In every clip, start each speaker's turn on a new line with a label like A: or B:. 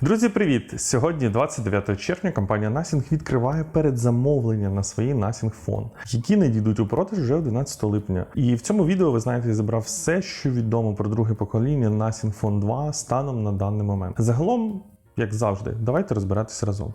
A: Друзі, привіт! Сьогодні, 29 червня, компанія Насінг відкриває передзамовлення на свої Nothing фон, які надійдуть у продаж вже 11 липня. І в цьому відео ви знаєте, я зібрав все, що відомо про друге покоління Nothing Phone 2 станом на даний момент. Загалом, як завжди, давайте розбиратися разом.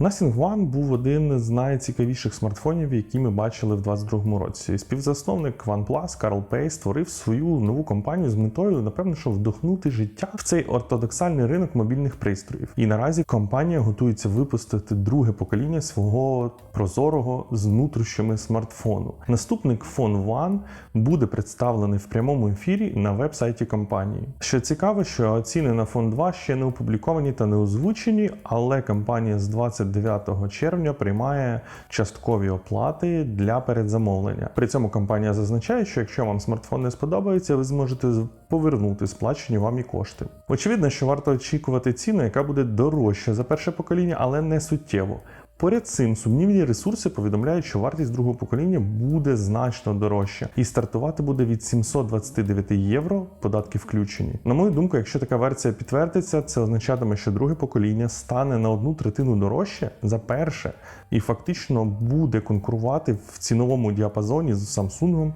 A: Nothing One був один з найцікавіших смартфонів, які ми бачили в 2022 році. Співзасновник OnePlus Карл Пей створив свою нову компанію з метою, напевно, що вдохнути життя в цей ортодоксальний ринок мобільних пристроїв. І наразі компанія готується випустити друге покоління свого прозорого з нутрощами смартфону. Наступник Phone One буде представлений в прямому ефірі на веб-сайті компанії. Що цікаво, що ціни на Phone 2 ще не опубліковані та не озвучені, але компанія з 29 червня приймає часткові оплати для передзамовлення. При цьому компанія зазначає, що якщо вам смартфон не сподобається, ви зможете повернути сплачені вам і кошти. Очевидно, що варто очікувати ціну, яка буде дорожча за перше покоління, але не суттєво. Поряд з цим сумнівні ресурси повідомляють, що вартість другого покоління буде значно дорожча і стартувати буде від 729 євро, податки включені. На мою думку, якщо така версія підтвердиться, це означатиме, що друге покоління стане на одну третину дорожче за перше і фактично буде конкурувати в ціновому діапазоні з Samsung,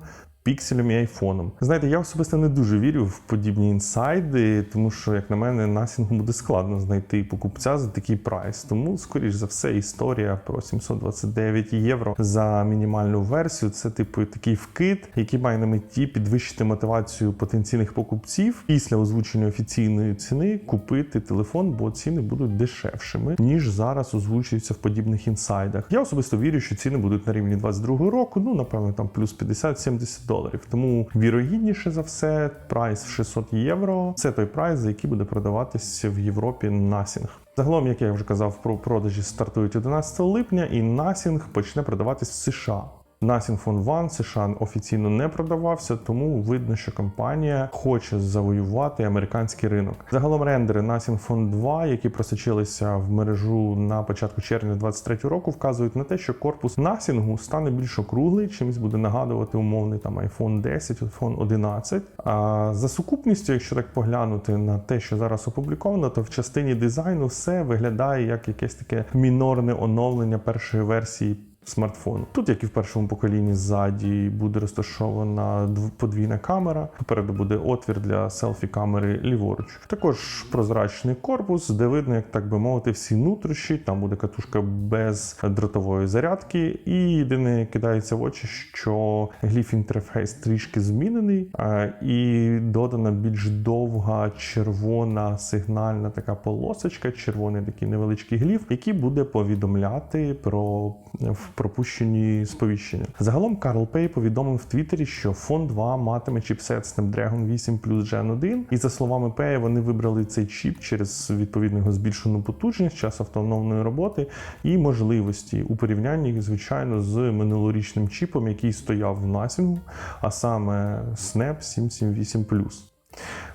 A: пікселем і айфоном. Знаєте, я особисто не дуже вірю в подібні інсайди, тому що, як на мене, насінгу буде складно знайти покупця за такий прайс. Тому, скоріш за все, історія про 729 євро за мінімальну версію це типу такий вкид, який має на меті підвищити мотивацію потенційних покупців після озвучення офіційної ціни купити телефон, бо ціни будуть дешевшими ніж зараз озвучуються в подібних інсайдах. Я особисто вірю, що ціни будуть на рівні 22 року. Ну напевно, там плюс 50-70 доларів. Тому вірогідніше за все, прайс в 600 євро. Це той прайс, за який буде продаватися в Європі насінг. Загалом, як я вже казав, про продажі стартують 11 липня, і насінг почне продаватись в США. Nothing Phone One США офіційно не продавався, тому видно, що компанія хоче завоювати американський ринок. Загалом рендери Nothing Phone 2, які просочилися в мережу на початку червня 2023 року, вказують на те, що корпус Nothing стане більш округлий, чимось буде нагадувати умовний там iPhone 10, iPhone 11. А за сукупністю, якщо так поглянути на те, що зараз опубліковано, то в частині дизайну все виглядає як якесь таке мінорне оновлення першої версії смартфону. Тут, як і в першому поколінні, ззаді буде розташована дв- подвійна камера. Попереду буде отвір для селфі-камери ліворуч. Також прозрачний корпус, де видно, як так би мовити, всі нутрощі. Там буде катушка без дротової зарядки. І єдине кидається в очі, що гліф інтерфейс трішки змінений, е, і додана більш довга червона сигнальна така полосочка, червоний такий невеличкий гліф, який буде повідомляти про в пропущені сповіщення. Загалом Карл Пей повідомив в Твіттері, що Phone 2 матиме чіпсет Snapdragon 8 Plus Gen 1. І за словами Пея, вони вибрали цей чіп через відповідно його збільшену потужність, час автономної роботи і можливості у порівнянні, звичайно, з минулорічним чіпом, який стояв в Nothing, а саме Snap 778 Plus.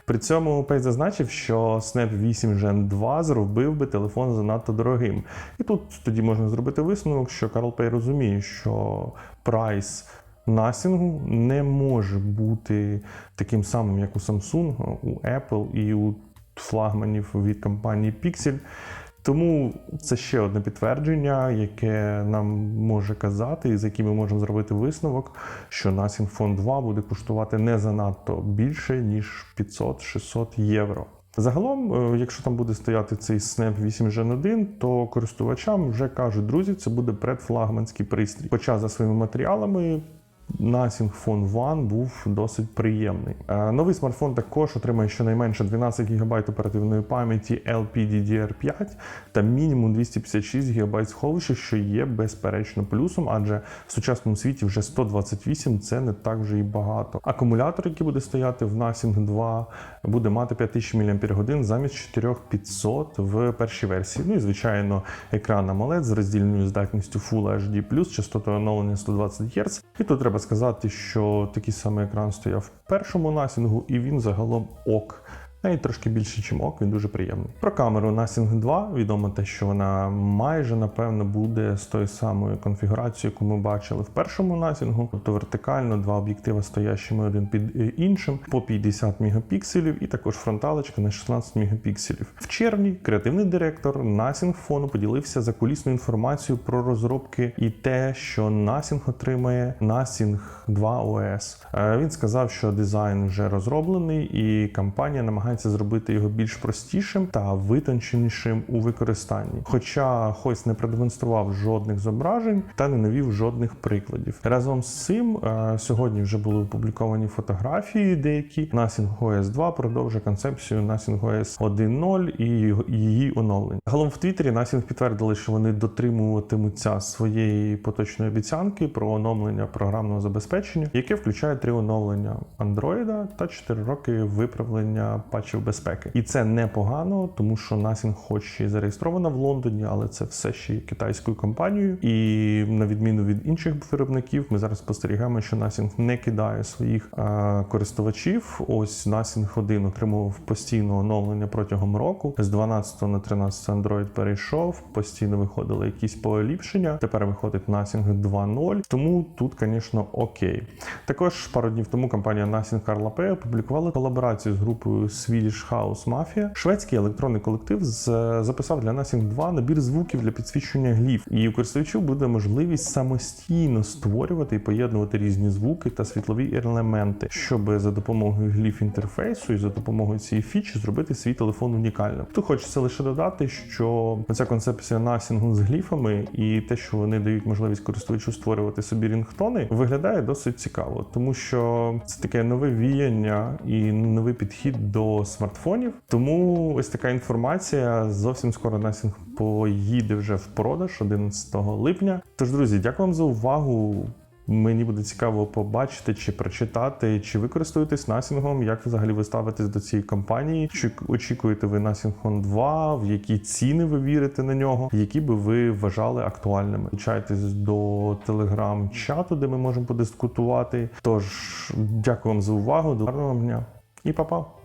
A: При цьому Пей зазначив, що Snap 8 Gen 2 зробив би телефон занадто дорогим. І тут тоді можна зробити висновок, що Карл Пей розуміє, що прайс Насінгу не може бути таким самим, як у Samsung, у Apple і у флагманів від компанії Pixel. Тому це ще одне підтвердження, яке нам може казати, і з яким ми можемо зробити висновок, що Phone 2 буде коштувати не занадто більше, ніж 500-600 євро. Загалом, е, якщо там буде стояти цей Snap 8 Gen 1, то користувачам вже кажуть, друзі, це буде предфлагманський пристрій. Хоча за своїми матеріалами Nothing Phone One був досить приємний. Е, Новий смартфон також отримає щонайменше 12 ГБ оперативної пам'яті LPDDR5 та мінімум 256 ГБ сховища, що є безперечно плюсом, адже в сучасному світі вже 128 це не так вже і багато. Акумулятор, який буде стояти в Nothing 2, буде мати 5000 мАч замість 4500 в першій версії. Ну і звичайно, екран AMOLED з роздільною здатністю Full HD+, частотою оновлення 120 Гц. І тут треба сказати, що такий самий екран стояв в першому насінгу, і він загалом ок. Навіть трошки більше чимок, він дуже приємний. Про камеру Nothing 2 відомо те, що вона майже напевно буде з тої самої конфігурації, яку ми бачили в першому Nothing, тобто вертикально два об'єктиви стоящими один під е, іншим по 50 мегапікселів, і також фронталочка на 16 мегапікселів. В червні креативний директор Nothing Phone поділився закулісною інформацією про розробки і те, що Nothing отримає Nothing 2 OS. Е, Він сказав, що дизайн вже розроблений, і компанія намагається зробити його більш простішим та витонченішим у використанні. Хоча Хойс не продемонстрував жодних зображень та не навів жодних прикладів. Разом з цим е, сьогодні вже були опубліковані фотографії, деякі Nothing OS 2 продовжує концепцію Nothing OS 1.0 і її оновлення. Загалом в Твіттері Nothing підтвердили, що вони дотримуватимуться своєї поточної обіцянки про оновлення програмного забезпечення, яке включає три оновлення Android та 4 роки виправлення патчів безпеки. І це непогано, тому що Nothing хоч і зареєстрована в Лондоні, але це все ще китайською компанією. І на відміну від інших виробників, ми зараз спостерігаємо, що Nothing не кидає своїх е, користувачів. Ось Nothing 1 отримував постійно оновлення протягом року. З 12 на 13 Android перейшов, постійно виходили якісь поліпшення. Тепер виходить Nothing 2.0, тому тут, звісно, окей. Також пару днів тому компанія Nothing Carla Pay опублікувала колаборацію з групою Swedish House Mafia. Шведський електронний колектив з- записав для Nothing 2 набір звуків для підсвічення гліф. І у користувачів буде можливість самостійно створювати і поєднувати різні звуки та світлові елементи, щоб за допомогою гліф інтерфейсу і за допомогою цієї фічі зробити свій телефон унікальним. Тут хочеться лише додати, що ця концепція насінгу з гліфами і те, що вони дають можливість користувачу створювати собі рінгтони, виглядає досить цікаво, тому що це таке нове віяння і новий підхід до смартфонів. Тому ось така інформація зовсім скоро насінг поїде вже в продаж 11 липня. Тож, друзі, дякую вам за увагу. Мені буде цікаво побачити чи прочитати, чи ви користуєтесь насінгом, як взагалі ви ставитесь до цієї компанії, чи очікуєте ви Насінгон 2, в які ціни ви вірите на нього, які би ви вважали актуальними. Долучайтесь до телеграм-чату, де ми можемо подискутувати. Тож дякую вам за увагу, до гарного дня і па-па!